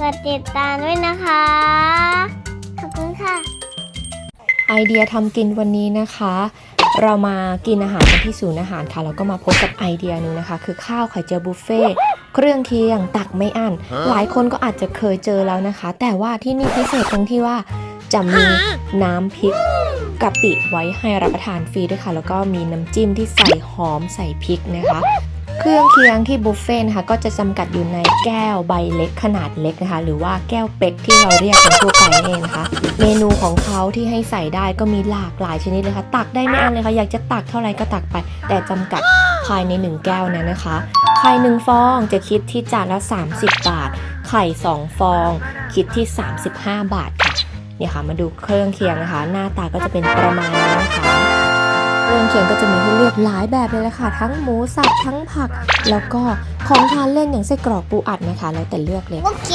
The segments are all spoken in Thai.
กดติดตามด้วยนะคะ ขอบคุณค่ะ ไอเดียทำกินวันนี้นะคะ เรามากินอาหารกันที่ศูนย์อาหารค่ะ แล้วก็มาพบกับไอเดียนึงนะคะ คือข้าวไข่เจียวบุฟเฟ่เครื่องเคียงตักไม่อั้นหลายคนก็อาจจะเคยเจอแล้วนะคะ แต่ว่าที่นี่พิเศษตรงที่ว่าจะมีน้ำพริกกะปิไว้ให้รับประทานฟรีด้วยค่ะ แล้วก็มีน้ำจิ้มที่ใส่หอมใส่พริกนะคะ เครื่องเคียงที่บุฟเฟ่ต์นะคะก็จะจำกัดอยู่ในแก้วใบเล็กขนาดเล็กนะคะ หรือว่าแก้วเป็กที่เราเรียกกันทั่วไปนั่นเองนะคะ เมนูของเขาที่ให้ใส่ได้ก็มีหลากหลายชนิดเลยค่ะ ตักได้ไม่อันเลยค่ะอยากจะตักเท่าไหร่ก็ตักไป แต่จำกัดภายใน 1 แก้วนั้นนะคะไข่1ฟองจะคิดที่จานละ 30 บาท ไข่ 2 ฟอง คิดที่ 35 บาทค่ะเนี่ยค่ะมาดูเครื่องเคียงนะคะ หน้าตาก็จะเป็นประมาณนี้นะคะ เครื่องเคียงก็จะมีให้เลือกหลายแบบเลยละค่ะ ทั้งหมูสับทั้งผัก แล้วก็ของทานเล่นอย่างไส้กรอกปูอัดนะคะ แล้วแต่เลือกเลย โอเค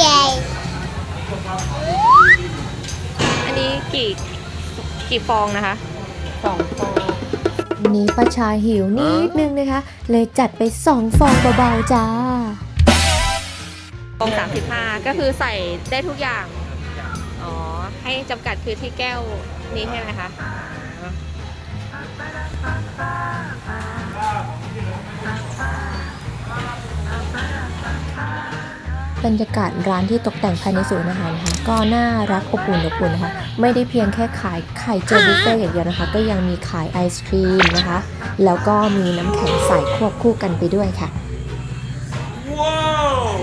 อันนี้กี่กี่ฟองนะคะสองฟองวันนี้ป้าชาหิวนิดนึงนะคะ เลยจัดไปสองฟองเบาๆจ้าฟอง35ก็คือใส่ได้ทุกอย่าง อ๋อ ให้จำกัดคือที่แก้วนี้ใช่ไหมคะ บรรยากาศร้านที่ตกแต่งภายในศูนย์อาหารนะคะก็น่ารักอบอุ่นอบอุ่นนะคะ ไม่ได้เพียงแค่ขายไข่เจียวบุฟเฟ่ต์อย่างเดียวนะคะ ก็ยังมีขายไอศครีมนะคะ แล้วก็มีน้ำแข็งใสควบคู่กันไปด้วยค่ะ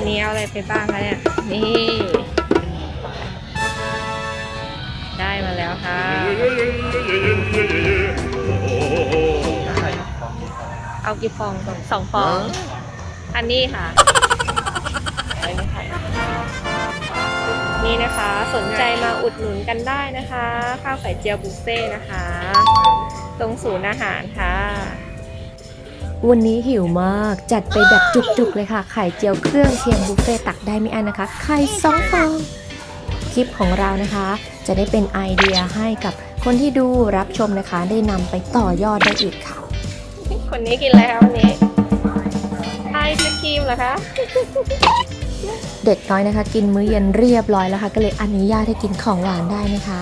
นนี้เอาอะไรไปบ้างคะเนี่ย นี่ ได้มาแล้วค่ะ เอากี่ฟองก่อนสองฟอง อันนี้ค่ะ อันนี้ค่ะ นี่นะคะ สนใจมาอุดหนุนกันได้นะคะ ข้าวไข่เจียวบุฟเฟ่ต์นะคะ ตรงศูนย์อาหารค่ะ วันนี้หิวมากจัดไปแบบจุกๆเลยค่ะ ไข่เจียวเครื่องเคียงบุฟเฟ่ต์ตักได้ไม่อั้นนะคะ ไข่สองฟองคลิปของเรานะคะ จะได้เป็นไอเดียให้กับคนที่ดูรับชมนะคะ ได้นำไปต่อยอดได้อีกค่ะ คนนี้กินอะไรคะวันนี้ไอศครีมเหรอคะ เด็กน้อยนะคะ กินมื้อเย็นเรียบร้อยแล้วค่ะ ก็เลยอนุญาตให้กินของหวานได้นะคะ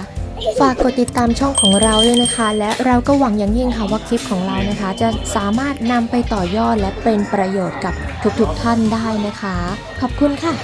ฝากกดติดตามช่องของเราด้วยนะคะ และเราก็หวังอย่างยิ่งค่ะว่าคลิปของเรานะคะ จะสามารถนำไปต่อยอดและเป็นประโยชน์กับทุกๆท่านได้นะคะ ขอบคุณค่ะ